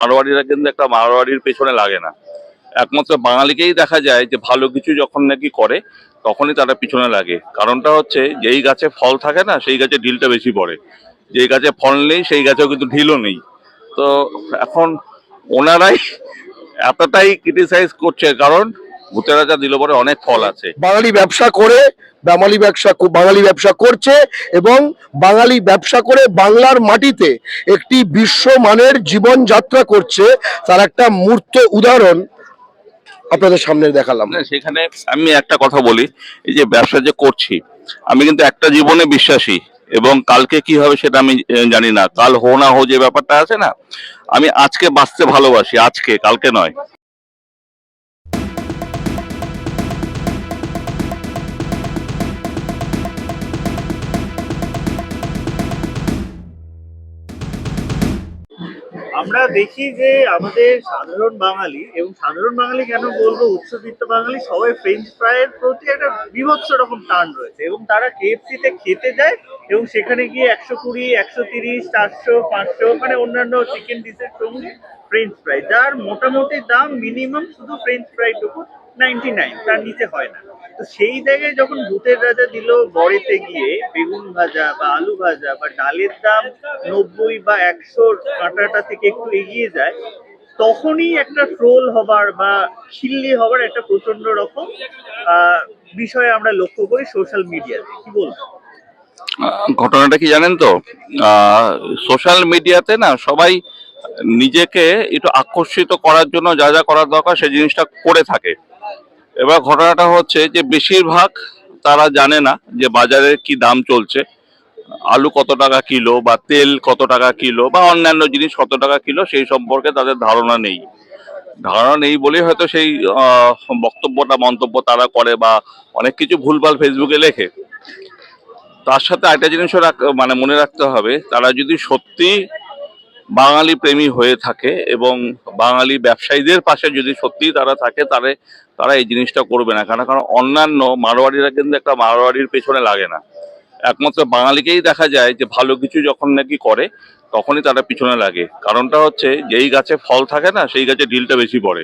মারোয়াড়িরা কিন্তু একটা মারোয়াড়ির পেছনে লাগে না। একমাত্র বাঙালিকেই দেখা যায় যে ভালো কিছু যখন নাকি করে, তখনই তারা পিছনে লাগে। কারণটা হচ্ছে যেই গাছে ফল থাকে না, সেই গাছে ঢিলটা বেশি পড়ে। যেই গাছে ফল নেই, সেই গাছেও কিন্তু ঢিলও নেই। তো এখন ওনারাই এতটাই ক্রিটিসাইজ করছে, কারণ ভূতের রাজা দিল পরে অনেক ফল আছে। বাঙালি ব্যবসা করে বাঙালি ব্যবসা বাঙালি ব্যবসা করছে এবং বাঙালি ব্যবসা করে বাংলার মাটিতে একটি বিশ্বমানের জীবনযাত্রা করছে তার একটা মূর্ত উদাহরণ আপনাদের সামনে দেখালাম। না, সেখানে আমি একটা কথা বলি এই যে ব্যবসা যে করছি আমি কিন্তু একটা জীবনে বিশ্বাসী এবং কালকে কি হবে সেটা আমি জানি না। কাল হো না হো যে ব্যাপারটা আছে না আমি আজকে বাঁচতে ভালোবাসি আজকে কালকে নয়। আমরা দেখি যে আমাদের সাধারণ বাঙালি এবং সাধারণ বাঙালি কেন বলব উচ্চবিত্ত বাঙালি? সবাই ফ্রেঞ্চ ফ্রাইয়ের প্রতি একটা বিভৎস রকম টান রয়েছে এবং তারা কেএফসি তে খেতে যায় এবং সেখানে গিয়ে একশো কুড়ি, একশো তিরিশ, চারশো, পাঁচশো মানে অন্যান্য চিকেন ডিশের সঙ্গে ফ্রেঞ্চ ফ্রাই যার মোটামুটি দাম মিনিমাম শুধু ফ্রেঞ্চ ফ্রাইটুকু নাইনটি নাইন তার নিচে হয় না। তো সেই জায়গায় যখন ভূতের রাজা দিল বড়েতে গিয়ে, বেগুন ভাজা বা আলু ভাজা বা ডালের দাম নব্বই বা একশোর কাঁটাটা থেকে একটু এগিয়ে যায়, তখনই একটা ট্রোল হবার বা খিল্লি হবার একটা প্রচণ্ড রকম বিষয় আমরা লক্ষ্য করি সোশ্যাল মিডিয়াতে। কি বলব? ঘটনাটা কি জানেন তো? সোশ্যাল মিডিয়াতে না সবাই নিজেকে একটু আকর্ষিত করার জন্য যা যা করার দরকার সেই জিনিসটা করে থাকে। এবার ঘটনাটা হচ্ছে যে বেশিরভাগ তারা জানে না যে বাজারে কি দাম চলছে। আলু কত টাকা কিলো বা তেল কত টাকা কিলো বা অন্যান্য জিনিস কত টাকা কিলো সেই সম্পর্কে তাদের ধারণা নেই। ধারণা নেই বলেই হয়তো সেই বক্তব্যটা, মন্তব্য তারা করে বা অনেক কিছু ভুলভাল ফেসবুকে লেখে। তার সাথে একটা জিনিসও মানে মনে রাখতে হবে, তারা যদি সত্যি বাঙালি প্রেমী হয়ে থাকে এবং বাঙালি ব্যবসায়ীদের পাশে যদি সত্যি তারা থাকে তাহলে তারা এই জিনিসটা করবে না। কারণ কারণ অন্যান্য মারোয়াড়িরা কিন্তু একটা মারোয়াড়ির পেছনে লাগে না। একমাত্র বাঙালিকেই দেখা যায় যে ভালো কিছু যখন নাকি করে, তখনই তারা পিছনে লাগে। কারণটা হচ্ছে যেই গাছে ফল থাকে না, সেই গাছে ঢিলটা বেশি পড়ে।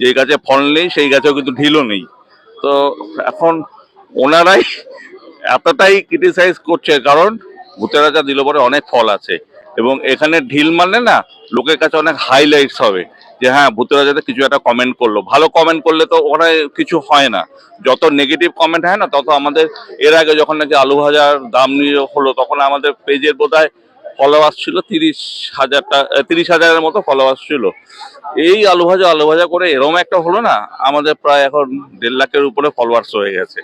যেই গাছে ফল নেই, সেই গাছেও কিন্তু ঢিলও নেই। তো এখন ওনারাই এতটাই ক্রিটিসাইজ করছে, কারণ ভূতের রাজা দিল পরে অনেক ফল আছে। এবং এখানে ঢিল মারলে না লোকের কাছে অনেক হাইলাইটস হবে। যে হ্যাঁ ভূতের রাজাতে কিছু একটা কমেন্ট করল। ভালো কমেন্ট করলে তো ওখানে কিছু হয় না। যত নেগেটিভ কমেন্ট হয় না, তত আমাদের, এর আগে যখন নাকি আলু ভাজার দাম নিয়ে হলো, তখন আমাদের পেজের বোধহয় ফলোয়ার্স ছিল তিরিশ হাজারটা তিরিশ হাজারের মতো ফলোয়ার্স ছিল। এই আলু ভাজা আলু ভাজা করে এরম একটা হলো না, আমাদের প্রায় এখন দেড় লাখের উপরে ফলোয়ার্স হয়ে গেছে।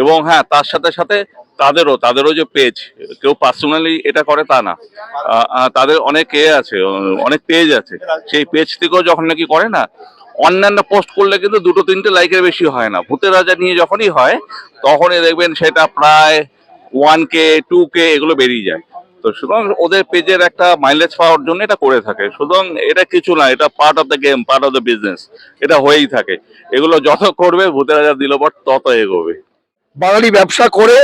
এবং হ্যাঁ তার সাথে সাথে তাদেরও তাদেরও যে পেজ কেউ পার্সোনালি এটা করে তা না। তাদের অনেক এ আছে, অনেক পেজ আছে। সেই পেজ থেকেও যখন নাকি করে না, অন্যান্য পোস্ট করলে কিন্তু দুটো, তিনটে লাইকের বেশি হয় না। ভূতের রাজা নিয়ে যখনই হয়, তখনই দেখবেন সেটা প্রায় ওয়ান কে টু কে এগুলো বেরিয়ে যায়। তো সুতরাং ওদের পেজের একটা মাইলেজ পাওয়ার জন্য এটা করে থাকে। সুতরাং এটা কিছু না, এটা part of the game part of the business এটা হয়েই থাকে। এগুলো যত করবে, ভূতের রাজা দিল তত এগোবে। বাঙালি ব্যবসা করে,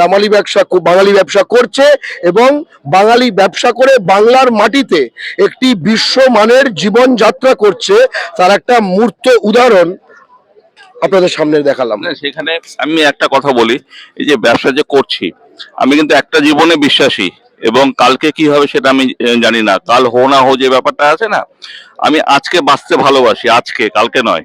বাঙালি ব্যবসা বাঙালি ব্যবসা করছে এবং বাঙালি ব্যবসা করে বাংলার মাটিতে একটি বিশ্বমানের জীবনযাত্রা করছে, তার একটা মূর্ত উদাহরণ আপনাদের সামনে দেখালাম। সেখানে আমি একটা কথা বলি, এই যে ব্যবসা যে করছি, আমি কিন্তু একটা জীবনে বিশ্বাসী এবং কালকে কি হবে সেটা আমি জানি না। কাল হো না হো যে ব্যাপারটা আছে না, আমি আজকে বাঁচতে ভালোবাসি, আজকে, কালকে নয়।